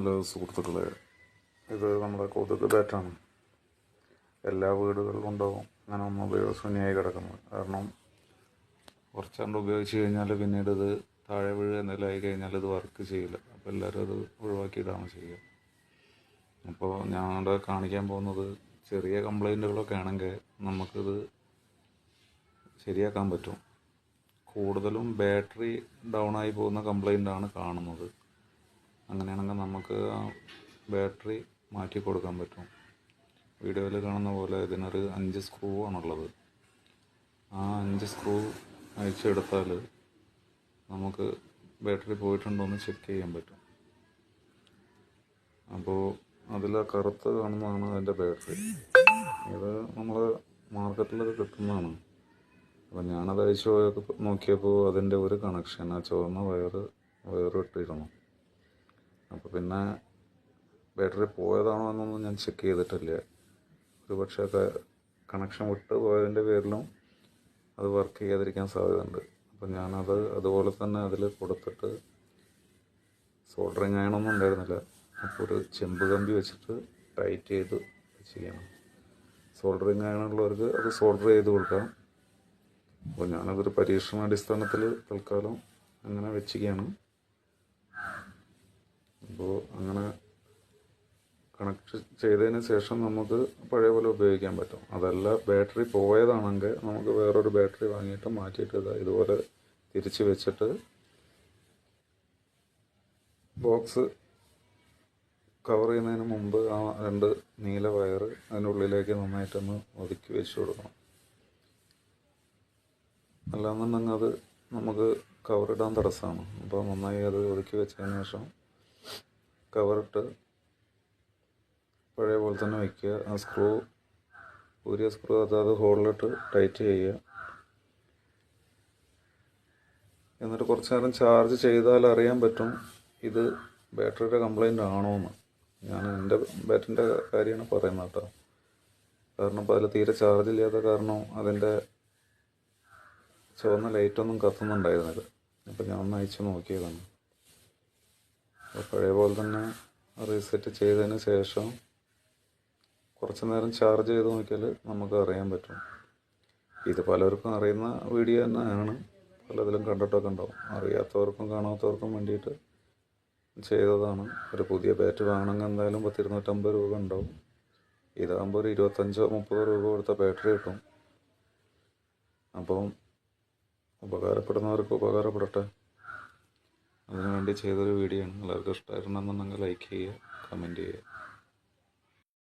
Hello സുഹൃത്തുക്കളെ ഇത് നമ്മുടെ കൊതുക് ബാറ്റാണ്. എല്ലാ വീടുകളിലും ഉണ്ടാവും. അങ്ങനെ ഒന്ന് ഉപയോഗശൂന്യമായി കിടക്കുന്നത്. കാരണം കുറച്ചാണ്ട് ഉപയോഗിച്ച് കഴിഞ്ഞാൽ പിന്നീട് ഇത് താഴെ വീഴുക എന്തെങ്കിലും ആയി കഴിഞ്ഞാൽ ഇത് വർക്ക് ചെയ്യില്ല. അപ്പോൾ എല്ലാവരും അത് ഒഴിവാക്കിയിട്ടാണ് ചെയ്യുക. അപ്പോൾ ഞാൻ ഇവിടെ കാണിക്കാൻ പോകുന്നത് ചെറിയ കംപ്ലൈന്റുകളൊക്കെ ആണെങ്കിൽ നമുക്കിത് ശരിയാക്കാൻ പറ്റും. കൂടുതലും ബാറ്ററി ഡൗൺ ആയി പോകുന്ന കംപ്ലൈന്റ് ആണ് കാണുന്നത്. അങ്ങനെയാണെങ്കിൽ നമുക്ക് ബാറ്ററി മാറ്റി കൊടുക്കാൻ പറ്റും. വീഡിയോയിൽ കാണുന്ന പോലെ ഇതിനൊരു അഞ്ച് സ്ക്രൂ ആണുള്ളത്. ആ അഞ്ച് സ്ക്രൂ അഴിച്ചെടുത്താൽ നമുക്ക് ബാറ്ററി പോയിട്ടുണ്ടോ എന്ന് ചെക്ക് ചെയ്യാൻ പറ്റും. അപ്പോൾ അതിൽ കറുത്ത് കാണുന്നതാണ് അതിന്റെ ബാറ്ററി. ഇത് നമ്മൾ മാർക്കറ്റിലൊക്കെ കിട്ടുന്നതാണ്. അപ്പോൾ ഞാനത് അഴിച്ചു നോക്കിയപ്പോൾ അതിന്റെ ഒരു കണക്ഷൻ ആ ചുവന്ന വയറ് വയറ് ഇട്ടിരുന്നു. അപ്പോൾ പിന്നെ ബാറ്ററി പോയതാണോ എന്നൊന്നും ഞാൻ ചെക്ക് ചെയ്തിട്ടില്ല. ഒരു പക്ഷേ കണക്ഷൻ വിട്ട് പോയതിന്റെ പേരിലും അത് വർക്ക് ചെയ്യാതിരിക്കാൻ സാധ്യതയുണ്ട്. അപ്പം ഞാനത് അതുപോലെ തന്നെ അതിൽ കൊടുത്തിട്ട് സോൾഡറിങ് അയണൊന്നും ഉണ്ടായിരുന്നില്ല. അപ്പോൾ ഒരു ചെമ്പ് കമ്പി വെച്ചിട്ട് ടൈറ്റ് ചെയ്ത് ചെയ്യണം. സോൾഡറിങ് അയണുള്ളവർക്ക് അത് സോൾഡർ ചെയ്ത് കൊടുക്കാം. അപ്പോൾ ഞാനതൊരു പരീക്ഷണാടിസ്ഥാനത്തിൽ തൽക്കാലം അങ്ങനെ വെച്ചിരിക്കുകയാണ്. അപ്പോൾ അങ്ങനെ കണക്ട് ചെയ്തതിന് ശേഷം നമുക്ക് പഴയ പോലെ ഉപയോഗിക്കാൻ പറ്റും. അതല്ല ബാറ്ററി പോയതാണെങ്കിൽ നമുക്ക് വേറൊരു ബാറ്ററി വാങ്ങിയിട്ട് മാറ്റിയിട്ട് ഇതാ ഇതുപോലെ തിരിച്ച് വെച്ചിട്ട് ബോക്സ് കവർ ചെയ്യുന്നതിന് മുമ്പ് ആ രണ്ട് നീല വയർ അതിനുള്ളിലേക്ക് നന്നായിട്ടൊന്ന് ഒതുക്കി വെച്ച് കൊടുക്കണം. അല്ലാന്നുണ്ടെങ്കിൽ അത് നമുക്ക് കവറിടാൻ തടസ്സമാണ്. അപ്പോൾ നന്നായി അത് ഒതുക്കി വെച്ചതിന് ശേഷം കവറിട്ട് പഴയ പോലെ തന്നെ വയ്ക്കുക. ആ സ്ക്രൂ ഊരിയ സ്ക്രൂ അതാത് ഹോളിലിട്ട് ടൈറ്റ് ചെയ്യുക. എന്നിട്ട് കുറച്ച് നേരം ചാർജ് ചെയ്താൽ അറിയാൻ പറ്റും ഇത് ബാറ്ററിയുടെ കംപ്ലൈന്റ് ആണോ എന്ന് ഞാൻ എന്റെ ബാറ്ററിന്റെ കാര്യമാണ് പറയുന്നത് കേട്ടോ. കാരണം ഇപ്പോൾ അതിൽ തീരെ ചാർജ് ഇല്ലാത്ത കാരണം അതിന്റെ ചുവന്ന ലൈറ്റൊന്നും കത്തുന്നുണ്ടായിരുന്നില്ല. അപ്പോൾ ഞാൻ ഒന്ന് അയച്ച് നോക്കിയതാണ് പഴയ പോലെ തന്നെ റീസെറ്റ് ചെയ്തതിന് ശേഷം കുറച്ച് നേരം ചാർജ് ചെയ്ത് നോക്കിയാൽ നമുക്ക് അറിയാൻ പറ്റും. ഇത് പലർക്കും അറിയുന്ന വീഡിയോ തന്നെയാണ്. പലതിലും കണ്ടിട്ടൊക്കെ ഉണ്ടാവും. അറിയാത്തവർക്കും കാണാത്തവർക്കും വേണ്ടിയിട്ട് ചെയ്തതാണ്. ഒരു പുതിയ ബാറ്റ് വാങ്ങണമെങ്കിൽ എന്തായാലും പത്തിരുന്നൂറ്റമ്പത് രൂപ ഉണ്ടാവും. ഇതാകുമ്പോൾ ഒരു ഇരുപത്തഞ്ചോ മുപ്പതോ രൂപ കൊടുത്ത ബാറ്ററി കിട്ടും. അപ്പം ഉപകാരപ്പെടുന്നവർക്ക് ഉപകാരപ്പെടട്ടെ. അതിനുവേണ്ടി ചെയ്തൊരു വീഡിയോ ആണ്. എല്ലാവർക്കും ഇഷ്ടമായിട്ടുണ്ടെന്നുണ്ടെങ്കിൽ ലൈക്ക് ചെയ്യുക കമന്റ് ചെയ്യുക.